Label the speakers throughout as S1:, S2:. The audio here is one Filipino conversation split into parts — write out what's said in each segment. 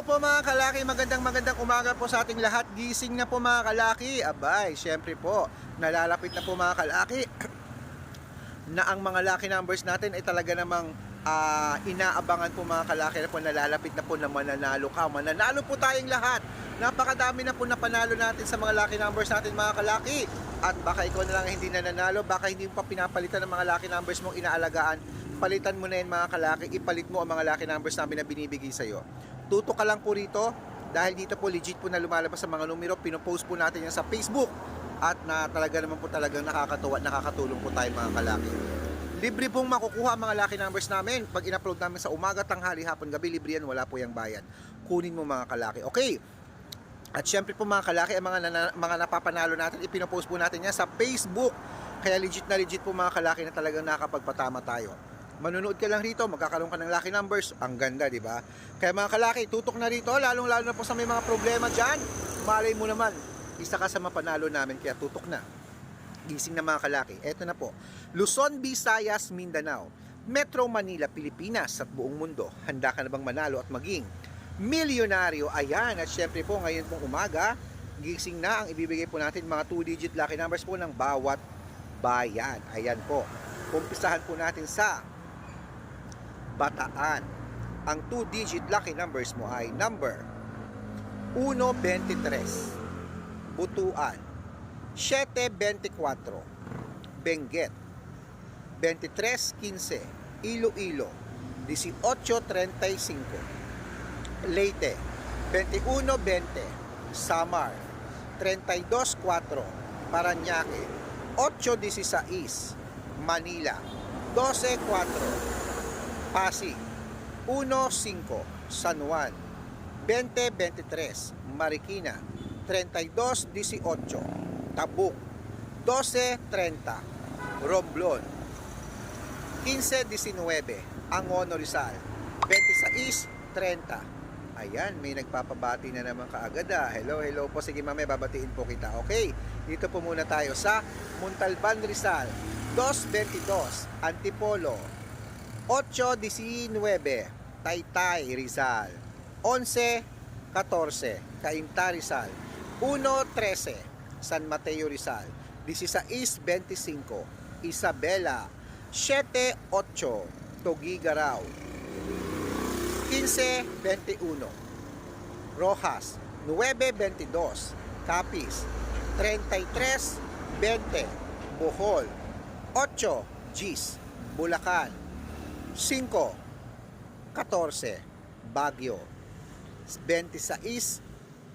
S1: Po mga kalaki, magandang magandang umaga po sa ating lahat. Gising na po mga kalaki. Abay, syempre po, nalalapit na po mga kalaki na ang mga lucky numbers natin ay talaga namang ah, inaabangan po mga kalaki na po nalalapit na po na mananalo ka. Mananalo po tayong lahat. Napakadami na po na panalo natin sa mga lucky numbers natin mga kalaki. At baka ikaw na lang hindi nananalo, baka hindi mo pa pinapalitan ng mga lucky numbers mong inaalagaan. Palitan mo na yan mga kalaki, ipalit mo ang mga lucky numbers namin na binibigay sa'yo. Tuto ka lang po rito dahil dito po legit po na lumalabas sa mga numero, pinopost po natin yan sa Facebook at na talaga naman po talagang nakakatuwa at nakakatulong po tayo mga kalaki. Libre pong makukuha ang mga lucky numbers namin. Pag in-upload namin sa umaga, tanghali, hapon, gabi, libre yan, wala po yung bayad. Kunin mo mga kalaki. Okay. At syempre po mga kalaki, ang mga, nana- mga napapanalo natin, ipinopost po natin yan sa Facebook. Kaya legit na legit po mga kalaki na talagang nakakapagpatama tayo. Manunood ka lang rito, magkakaroon ka ng lucky numbers. Ang ganda, di ba? Kaya mga kalaki, tutok na rito, lalong-lalo na po sa may mga problema dyan. Malay mo naman, isa ka sa mapanalo namin, kaya tutok na. Gising na mga kalaki. Eto na po. Luzon, Visayas, Mindanao, Metro Manila, Pilipinas at buong mundo. Handa ka na bang manalo at maging milyonaryo? Ayan. At syempre po, ngayon pong umaga, gising na ang ibibigay po natin mga 2-digit lucky numbers po ng bawat bayan. Ayan po. Umpisahan po natin sa Bataan. Ang 2-digit lucky numbers mo ay number 123, Butuan, 724, Benguet, 2315, Iloilo, 1835, Leyte, 2120, Samar, 324, Paranaque, 816, Manila, 124, Pasig, 1-5 San Juan. 2023 Marikina. 32-18 Tabuk. 12-30 Romblon. 15-19 Angono Rizal. 26-30 Ayan, may nagpapabati na naman kaagad ah. Hello, hello po. Sige mamaya, babatiin po kita. Okay, dito po muna tayo sa Montalban Rizal. 222 Antipolo 8-19 Taytay Rizal. 11-14 Cainta Rizal. 1-13 San Mateo Rizal. 16-25 Isabela. 7-8 Tugigaraw 15-21 Rojas. 9-22 Capiz. 33-20 Bohol. 8 Gis Bulacan 5 14 Baguio. 26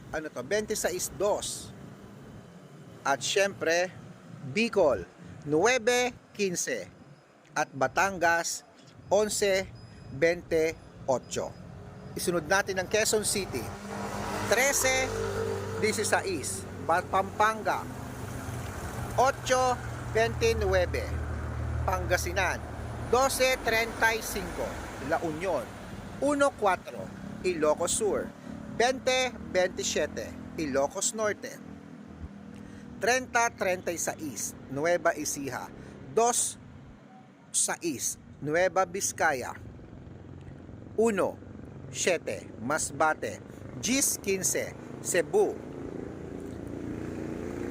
S1: ano to? 26 2 at syempre Bicol 9 15 at Batangas 11 28 isunod natin ang Quezon City. 13 16 Ba- Pampanga 8 29 Pangasinan 12.35 La Union 1.4 Ilocos Sur. 20.27 Ilocos Norte. 30.36 Nueva Ecija. 2.6 Nueva Vizcaya. 1.7 Masbate. 10.15 Cebu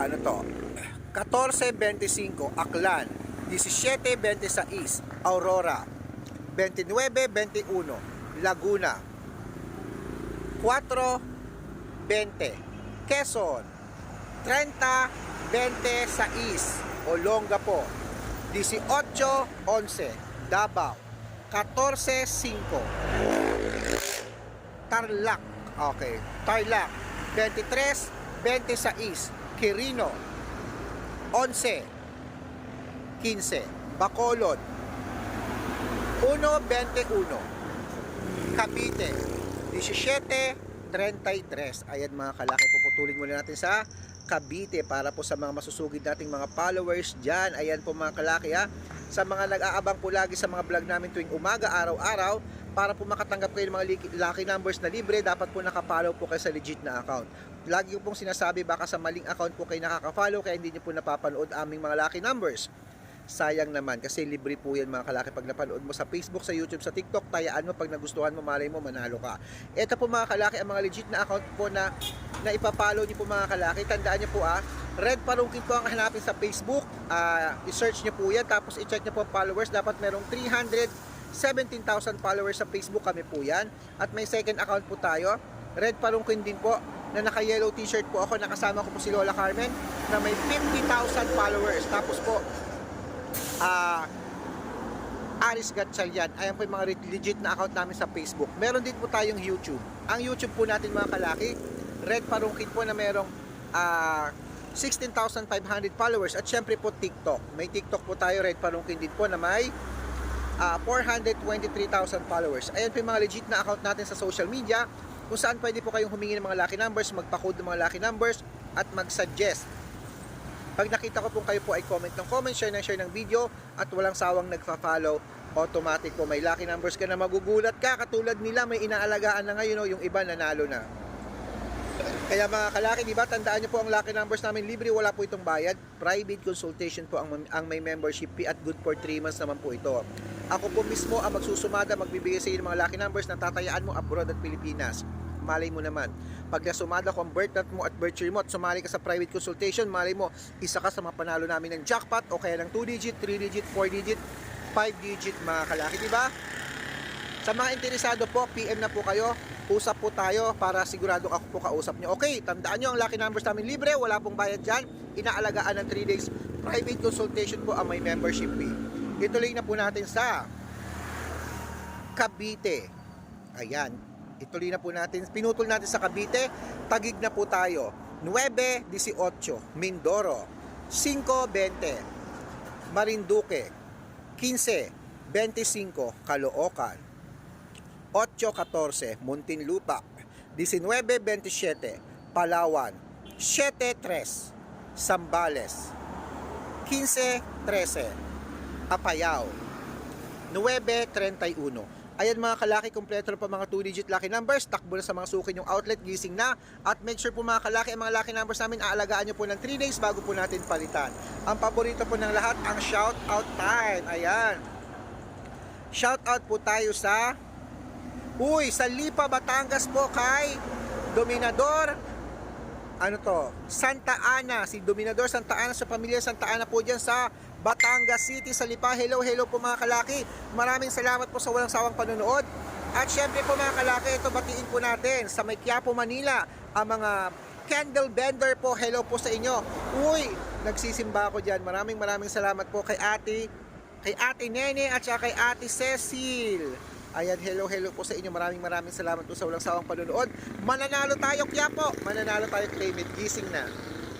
S1: ano to? 14.25 Aklan 17.26 Aurora. 29.21 Laguna. 4.20 Quezon. 30.26 Olongapo. 18.11 Davao. 14.5 Tarlac. Okay Tarlac. 23.26 Quirino. 11 15 Bacolod. 1.21 Cavite 17.33 Ayan mga kalaki puputulin muna natin sa Cavite para po sa mga masusugid nating mga followers dyan. Ayan po mga kalaki ha? Sa mga nag-aabang po lagi sa mga vlog namin tuwing umaga araw-araw para po makatanggap kayo ng mga lucky numbers na libre dapat po nakapollow po kayo sa legit na account. Lagi ko pong sinasabi baka sa maling account po kayo nakaka-follow kaya hindi nyo po napapanood aming mga lucky numbers sayang naman kasi libre po yan mga kalaki. Pag napanood mo sa Facebook, sa YouTube, sa TikTok, tayaan mo. Pag nagustuhan mo, malay mo, manalo ka. Ito po mga kalaki, ang mga legit na account po na, na ipapalo niyo po mga kalaki, tandaan niyo po ah, Red Parungkin po ang hanapin sa Facebook, ah, i-search niyo po yan, tapos i-check niyo po followers, dapat merong 317,000 followers sa Facebook kami po yan, at may second account po tayo, Red Parungkin din po, na naka-yellow t-shirt po ako, nakasama ko po si Lola Carmen, na may 50,000 followers, tapos po, ah Aris Gatchalian. Ayan po yung mga legit na account namin sa Facebook. Meron din po tayong YouTube. Ang YouTube po natin mga kalaki, Red Parungkit po na merong ah 16,500 followers. At syempre po TikTok. May TikTok po tayo, Red Parungkit din po na may ah 423,000 followers. Ayan po yung mga legit na account natin sa social media kung saan pwede po kayong humingi ng mga lucky numbers, magpa-code ng mga lucky numbers at mag-suggest pag nakita ko po kayo po ay comment ng comment, share ng share ng video at walang sawang nagfa-follow, automatic po may lucky numbers ka na magugulat ka katulad nila may inaalagaan na ngayon oh, yung iba nanalo na. Kaya mga kalaki, di ba, tandaan niyo po ang lucky numbers namin libre, wala po itong bayad. Private consultation po ang, ang may membership fee at good for 3 months naman po ito. Ako po mismo ang magsusumada, magbibigay sa iyo ng mga lucky numbers na tatayaan mo abroad at Pilipinas. Malay mo naman. Pag nasumada ko ang birth date mo at birth year mo sumali ka sa private consultation, malay mo, isa ka sa mga panalo namin ng jackpot o kaya ng 2 digit, 3 digit, 4 digit, 5 digit mga kalaki, di ba? Sa mga interesado po, PM na po kayo. Usap po tayo para sigurado ako po kausap nyo. Okay, tandaan nyo ang lucky numbers namin libre. Wala pong bayad dyan. Inaalagaan ng 3 days. Private consultation po ang may membership fee. Ituloy na po natin sa Cavite. Ayan. Ituloy na po natin. Pinutol natin sa Cavite. Tagig na po tayo. 9.18 Mindoro. 5.20 Marinduque. 15.25 Caloocan. 8.14 Muntinlupa 19.27 Palawan 7.3 Sambales 15.13 Apayao 9.31 Ayan mga kalaki, kompleto na po mga 2-digit lucky numbers. Takbo na sa mga suki yung outlet, gising na. At make sure po mga kalaki, ang mga lucky numbers namin, aalagaan nyo po ng 3 days bago po natin palitan. Ang paborito po ng lahat, ang shout out time. Ayan. Shout out po tayo sa Uy, sa Lipa, Batangas po kay Dominador ano to, Santa Ana, si Dominador Santa Ana sa pamilya Santa Ana po dyan sa Batangas City sa Lipa. Hello, hello po mga kalaki. Maraming salamat po sa walang sawang panonood. At syempre po mga kalaki, ito batiin po natin sa May Manila, ang mga candle vendor po. Hello po sa inyo. Uy, nagsisimba ako dyan. Maraming maraming salamat po kay ate, kay ate Nene at saka kay ate Cecil. Ayan, hello, hello po sa inyo. Maraming maraming salamat po sa walang sawang panonood. Mananalo tayo, Quiapo. Mananalo tayo, claim. Gising na.